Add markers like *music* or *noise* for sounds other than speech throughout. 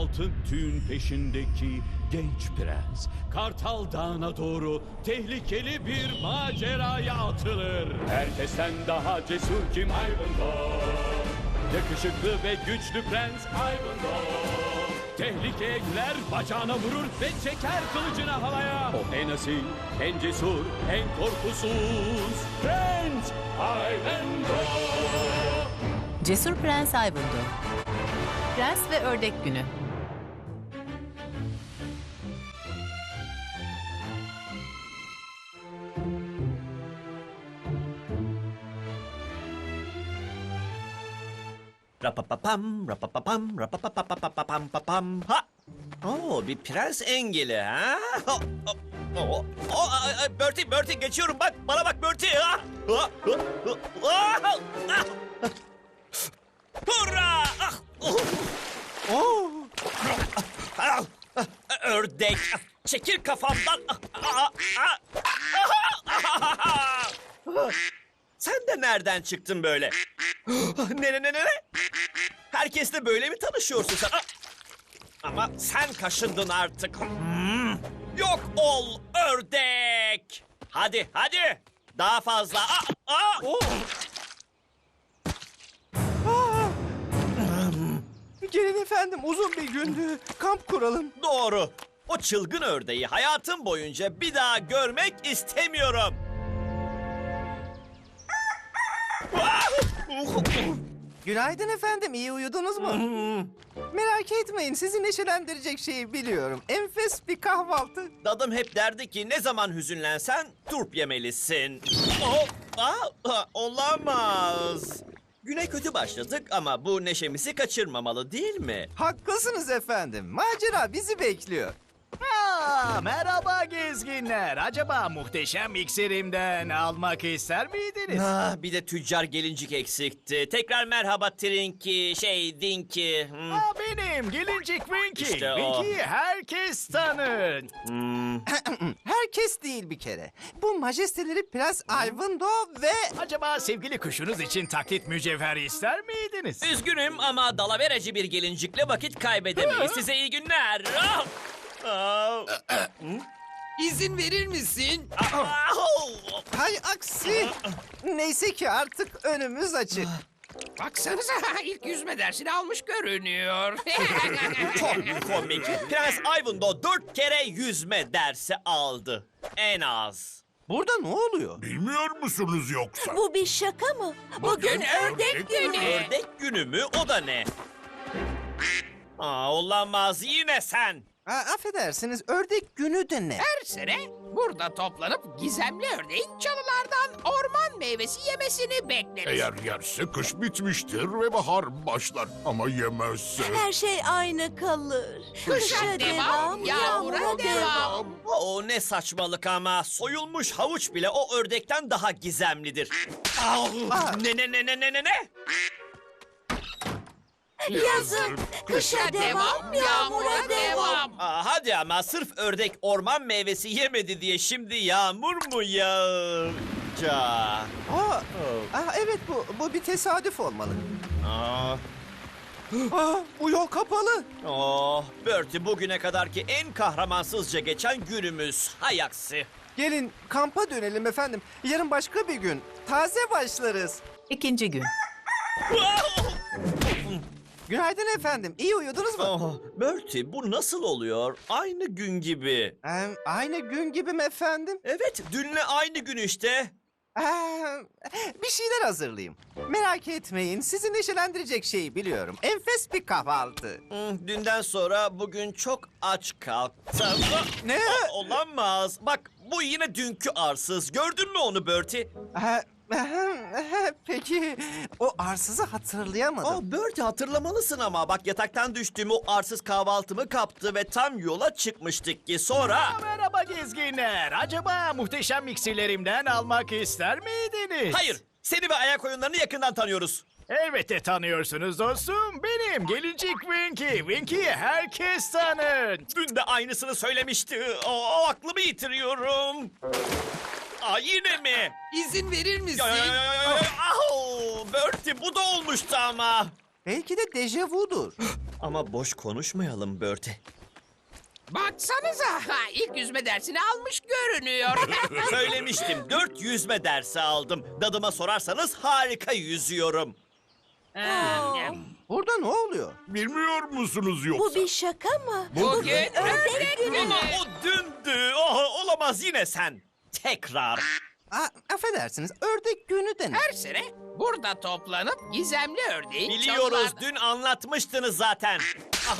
altın tüyün peşindeki genç prens Kartal Dağı'na doğru tehlikeli bir maceraya atılır. Herkesten daha cesur kim Ivanhoe? Yakışıklı ve güçlü prens Ivanhoe. Tehlikeye girer, bacağına vurur ve çeker kılıcını havaya. O en asil, en cesur, en korkusuz Prens Ivanhoe. Cesur Prens Ivanhoe. Prens ve Ördek Günü. Rapapapam, rapapapam, rapapapapapapam, papam, ha! Oo, bir prens engeli ha? O, o, o, o, ay, ay, Bertie, Bertie geçiyorum bak, bana bak Bertie. Ha! Ha! Ha! Ah! Hurra! Ah! Oh! Ah! Ah! Ördek, ah! çekil kafamdan. Ah! Ah! Ah! Ah! Ah! Sen de nereden çıktın böyle? *gasps* ne ne ne ne ne? Herkesle böyle mi tanışıyorsun sen? Ah! Ama sen kaşındın artık. Hmm. Yok ol ördek. Hadi hadi. Daha fazla. Ah, ah. Gelin efendim uzun bir gündü. Kamp kuralım. Doğru. O çılgın ördeği hayatım boyunca bir daha görmek istemiyorum. Günaydın efendim iyi uyudunuz mu? Merak etmeyin sizi neşelendirecek şeyi biliyorum. Enfes bir kahvaltı. Dadım hep derdi ki ne zaman hüzünlensen turp yemelisin. Oh, aa, aa, olamaz. Güne kötü başladık ama bu neşemizi kaçırmamalı değil mi? Haklısınız efendim. Macera bizi bekliyor. Aa, merhaba gezginler. Acaba muhteşem iksirimden almak ister miydiniz? Ah, bir de tüccar gelincik eksikti. Tekrar merhaba Trinky, şey Dinky. Hmm, Aa, benim gelincik Winky. İşte o. Winky'yi herkes tanır. hmm. *clears throat* Herkes değil bir kere. Bu majesteleri Prens Ivanhoe ve... Acaba sevgili kuşunuz için taklit mücevher ister miydiniz? Üzgünüm ama dalavereci bir gelincikle vakit kaybedemeyiz. Size iyi günler. Ah! İzin verir misin? Hay aksi. Neyse ki artık önümüz açık. Baksanıza *laughs* ilk yüzme dersini almış görünüyor. *laughs* Çok komik. Prens Ivanhoe dört kere yüzme dersi aldı. En az. Burada ne oluyor? Bilmiyor musunuz yoksa? Bu bir şaka mı? Bugün ördek günü. Ördek günü mü? O da ne? Aa, olamaz. Yine sen. Aa, affedersiniz ördek günü de ne? Her sene burada toplanıp gizemli ördeğin çalılardan orman meyvesi yemesini bekleriz. Eğer yerse kış bitmiştir ve bahar başlar. Ama yemezse... Her şey aynı kalır. Kışa devam, yağmura devam. O ne saçmalık ama. Soyulmuş havuç bile o ördekten daha gizemlidir. Ah, ne ne ne ne ne ne ne? Yazın, kışa devam, yağmura devam. Aa, hadi ama sırf ördek orman meyvesi yemedi diye şimdi yağmur mu yağacak? Aa, aa, evet bu, bu bir tesadüf olmalı. Aa, Aa, bu yol kapalı. oh, Bertie bugüne kadarki en kahramansızca geçen günümüz. Hay aksi. Gelin kampa dönelim efendim. Yarın başka bir gün. Taze başlarız. İkinci gün. Günaydın efendim. İyi uyudunuz mu? Oh, Bertie bu nasıl oluyor? Aynı gün gibi. Ee, aynı gün gibi mi efendim? Evet, dünle aynı gün işte. Ee, bir şeyler hazırlayayım. Merak etmeyin. Sizi neşelendirecek şeyi biliyorum. Enfes bir kahvaltı. Hmm, dünden sonra bugün çok aç kalktım. Ne? O- olamaz. Bak bu yine dünkü arsız. Gördün mü onu Bertie? Ee, *laughs* Peki o arsızı hatırlayamadım. Aa, Bertie hatırlamalısın ama. Bak yataktan düştüğüm o arsız kahvaltımı kaptı ve tam yola çıkmıştık ki sonra... Aa, merhaba gezginler. Acaba muhteşem iksirlerimden almak ister miydiniz? Hayır, seni ve ayak oyunlarını yakından tanıyoruz. Elbette tanıyorsunuz dostum. Benim gelincik Winky. Winky'yi herkes tanır. Dün de aynısını söylemişti. Aa, aklımı yitiriyorum. Aa, yine mi? İzin verir misin? Ya, ya, ya, ya, ya. Au, Bertie bu da olmuştu ama. Belki de dejavudur. Ama boş konuşmayalım Bertie. Baksanıza ha, ilk yüzme dersini almış görünüyor. *laughs* Söylemiştim dört yüzme dersi aldım. Dadıma sorarsanız harika yüzüyorum. Burada ne oluyor? Bilmiyor musunuz yoksa? Bu bir şaka mı? Bugün ördek günü. Ama o dündü. Oh, olamaz yine sen. Tekrar. Aa, affedersiniz, ördek günü de ne? Her sene burada toplanıp gizemli ördeğin Biliyoruz çalılardan- dün anlatmıştınız zaten. Ah,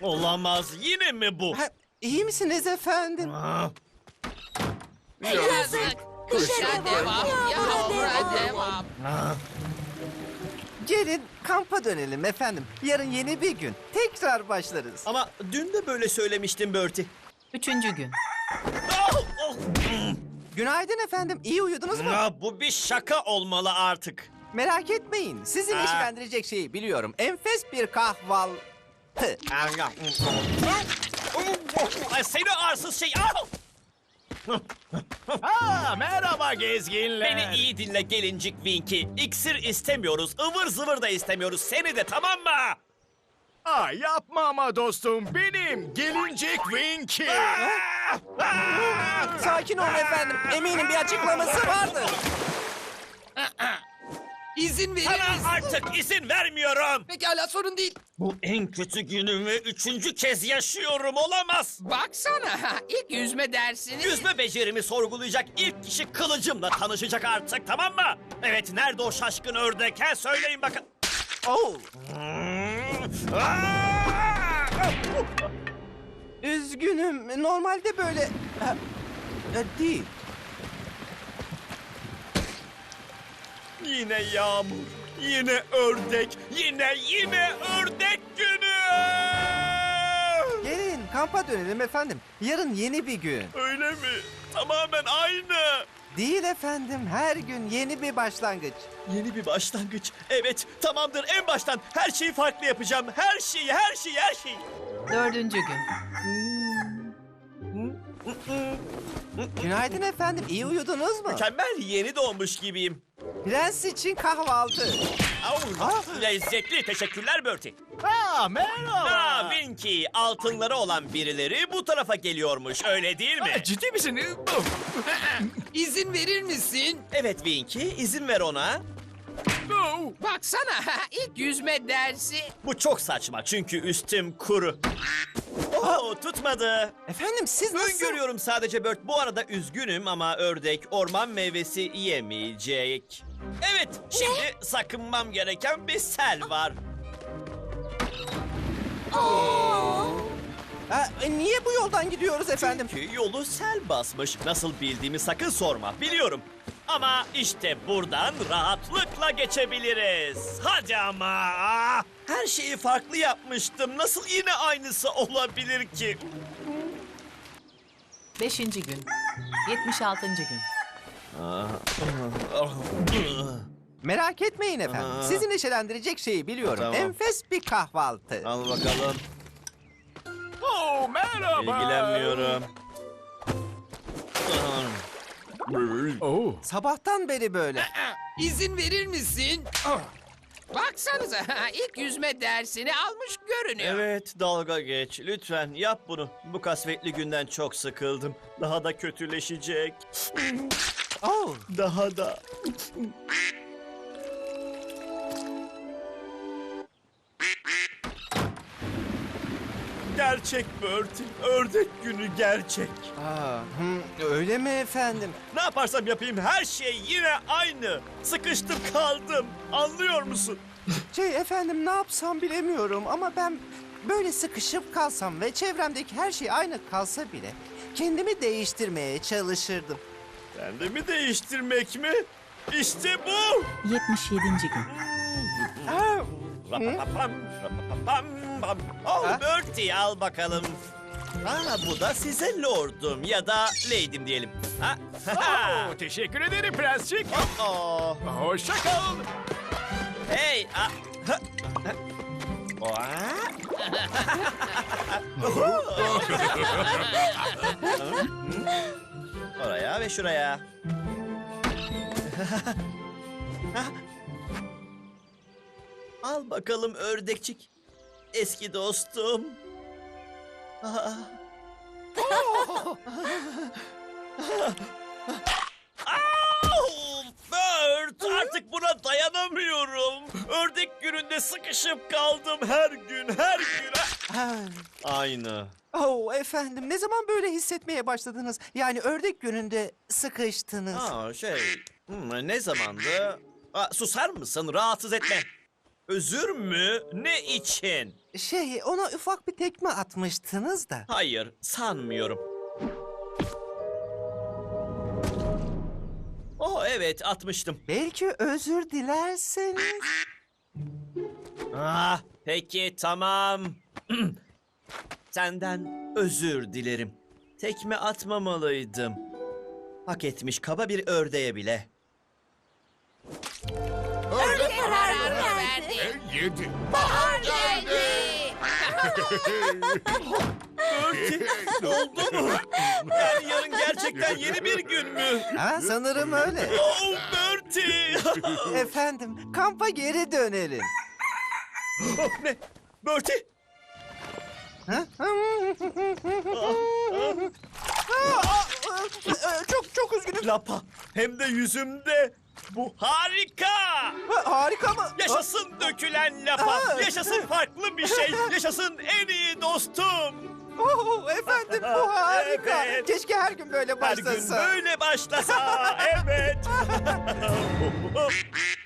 Olamaz yine mi bu? Ha, iyi misiniz efendim? Ah, Yazık. Kışa devam, devam, yağmura devam. devam. Gelin kampa dönelim efendim. Yarın yeni bir gün. Tekrar başlarız. Ama dün de böyle söylemiştin Bertie. Üçüncü gün. Günaydın efendim, iyi uyudunuz mu? Ah, bu bir şaka olmalı artık. Merak etmeyin, sizi Aa. neşelendirecek şeyi biliyorum. Enfes bir kahval... Ay, Seni arsız şey. Ah! Aa, merhaba gezginler. Beni iyi dinle gelincik Winky. İksir istemiyoruz, ıvır zıvır da istemiyoruz. Seni de tamam mı? Aa, yapma ama dostum. Benim gelincik Winky. Sakin olun efendim, eminim bir açıklaması vardır. İzin verir misin? Sana artık izin vermiyorum. Pekala sorun değil. Bu en kötü günümü üçüncü kez yaşıyorum olamaz. Baksana ilk yüzme dersini... Yüzme becerimi sorgulayacak ilk kişi kılıcımla tanışacak artık tamam mı? Evet nerede o şaşkın ördek he söyleyin bakın. Oh, Hmm. Aa! Üzgünüm, normalde böyle... Ha, e, değil. Yine yağmur, yine ördek, yine yine ördek günü. Gelin kampa dönelim efendim. Yarın yeni bir gün. Öyle mi? Tamamen aynı. Değil efendim, her gün yeni bir başlangıç. Yeni bir başlangıç. Evet, tamamdır. En baştan her şeyi farklı yapacağım. Her şeyi, her şeyi, her şeyi. Dördüncü gün. Günaydın efendim, iyi uyudunuz mu? Mükemmel yeni doğmuş gibiyim. Prens için kahvaltı. Au, lezzetli. Teşekkürler Bertie. Aa, merhaba. Aa, Winky, altınları olan birileri bu tarafa geliyormuş. Öyle değil mi? Aa, ciddi misin? İzin verir misin? Evet Winky, izin ver ona. Oh. Baksana ilk yüzme dersi... Bu çok saçma çünkü üstüm kuru. Oo, tutmadı. Efendim siz nasıl... Öngörüyorum sadece Bert. Bu arada üzgünüm ama ördek orman meyvesi yemeyecek. Evet, şimdi sakınmam gereken bir sel var. Ha, e, niye bu yoldan gidiyoruz efendim? Çünkü yolu sel basmış. Nasıl bildiğimi sakın sorma. Biliyorum. Ama işte buradan rahatlıkla geçebiliriz. Hadi ama. Her şeyi farklı yapmıştım. Nasıl yine aynısı olabilir ki? Beşinci gün. Yetmiş altıncı gün. Merak etmeyin efendim. Sizi neşelendirecek şeyi biliyorum. Tamam. Enfes bir kahvaltı. Al bakalım. Oh, merhaba. İlgilenmiyorum. Oh. Sabahtan beri böyle. İzin verir misin? Oh. Baksanıza ilk yüzme dersini almış görünüyor. Evet dalga geç. Lütfen yap bunu. Bu kasvetli günden çok sıkıldım. Daha da kötüleşecek. Oh, Daha da. Gerçek Bertie. Ördek günü gerçek. aa, hı, öyle mi efendim? Ne yaparsam yapayım her şey yine aynı. Sıkıştım kaldım. Anlıyor musun? Şey efendim ne yapsam bilemiyorum ama ben böyle sıkışıp kalsam ve çevremdeki her şey aynı kalsa bile kendimi değiştirmeye çalışırdım. Kendimi değiştirmek mi? İşte bu. Yetmiş yedinci gün. Aa, Rapapapam, rapapapam, pam. Oh Ha? Bertie al bakalım. Aa, bu da size lordum ya da lady'm diyelim. Ha? *laughs* Oh, teşekkür ederim prensçik. Oh. Hoşça kal. Hey. ha, ha. Oha. *laughs* Oraya ve şuraya. *laughs* Al bakalım ördekçik. Eski dostum. Aa. Au! Bert artık buna dayanamıyorum. Ördek gününde sıkışıp kaldım her gün her gün. Ha. Aynı. Oh efendim ne zaman böyle hissetmeye başladınız? Yani ördek gününde sıkıştınız. Aa şey hmm, ne zamandı? Aa, susar mısın rahatsız etme. Özür mü? Ne için? Şey ona ufak bir tekme atmıştınız da. Hayır sanmıyorum. Oh evet atmıştım. Belki özür dilerseniz. Ah peki tamam. *clears throat* Senden özür dilerim. Tekme atmamalıydım. Hak etmiş kaba bir ördeğe bile. Öyle kararını E, yedi. Bahar geldi. Oldu mu? Yani yarın gerçekten yeni bir gün mü? Ha sanırım öyle. Oh Bertie! efendim kampa geri dönelim. ne? Bertie? Ha? Aa, çok çok üzgünüm. Lapa hem de yüzümde. Bu harika! Ha, Harika mı? Yaşasın dökülen lapa. Aa. Yaşasın farklı bir şey. *laughs* Yaşasın en iyi dostum. Oh, efendim bu *laughs* harika. Evet. Keşke her gün böyle Her gün başlasa. böyle başlasa. Evet. *laughs*